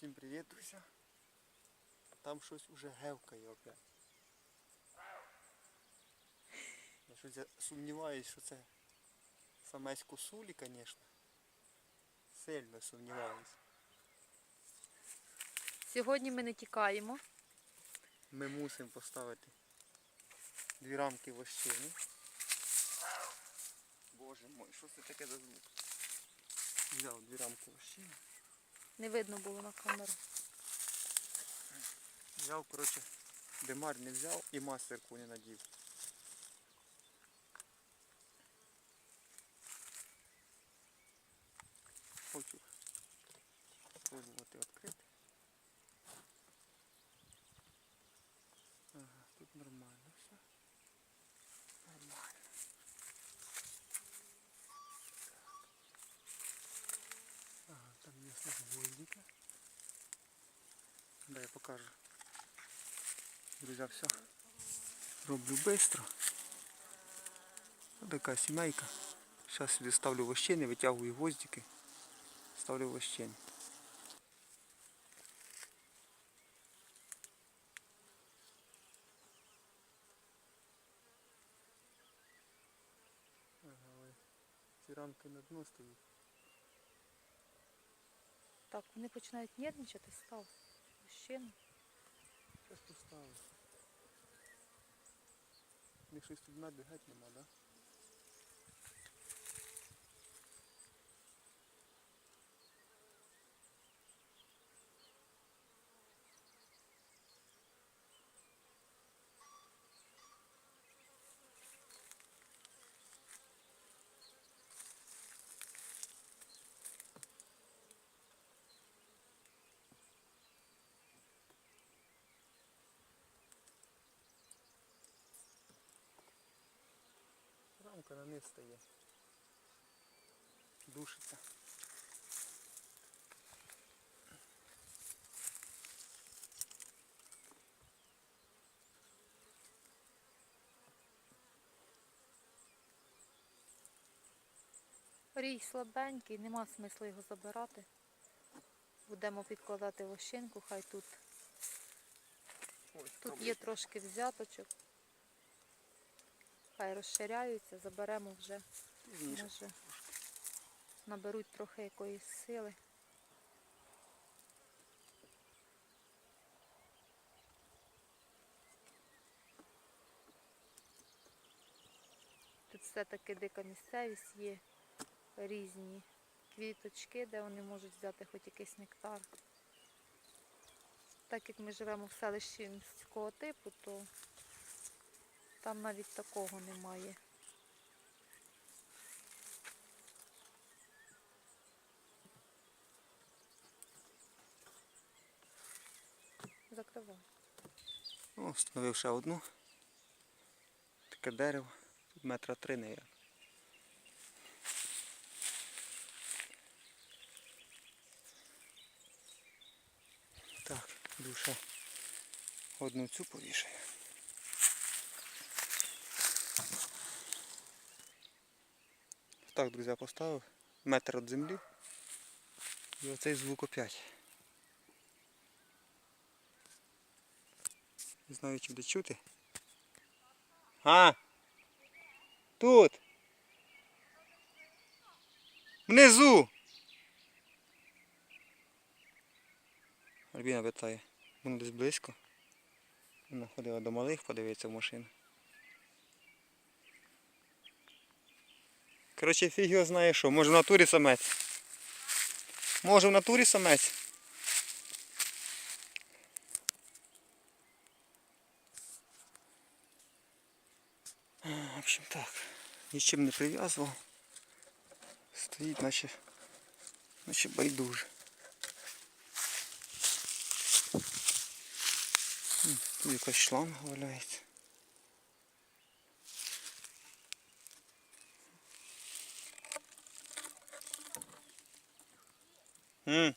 Всім привіт, друзі. Там щось уже гевкає опять. Я щось я сумніваюсь, що це самець косулі, звісно. Сильно сумніваюсь. Сьогодні ми не тікаємо. Ми мусимо поставити дві рамки вощини. Боже мой, що це таке за звук? Взяв дві рамки вощини. Не видно було на камеру. Взяв, коротше, димар не взяв і мастерку не надів. Хочу спробувати відкрити. Ага, тут нормально все. Нормально. Ага, там є гвоздика. Да, я покажу. Друзья, все. Роблю быстро. Вот такая семейка. Сейчас сюда ставлю вощини, витягую гвоздики. Ставлю вощини. Ці рамки на дно стоїть. Так, вони починають нервничати, став. Мужчина. Щось тут У них щось тут набігати нема, так? да? Низ стає. Душиться. Рій слабенький, нема смислу його забирати. Будемо підкладати вощинку, хай тут. Ой, Тут є трошки взяточок. Хай розширяються, заберемо вже. Може, наберуть трохи якоїсь сили. Тут все-таки дика місцевість є різні квіточки, де вони можуть взяти хоч якийсь нектар. Так як ми живемо в селищі міського типу, то там навіть такого немає. Закривай. Встановив ще одну. Таке дерево. Тут метра три, наверное. Так, душа. Одну цю повішаю. Так, друзі, поставив. Метр від землі. І оцей звук опять. Не знаю, чи буде чути. А! Тут! Внизу! Альбіна питає. Воно десь близько. Вона ходила до малих, подивитися в машину. Коротше, фіг його знає що. Може в натурі самець. Може в натурі самець. В общем так, нічим не прив'язував. Стоїть наче, наче байдуже. Тут якась шланга валяється. 嗯。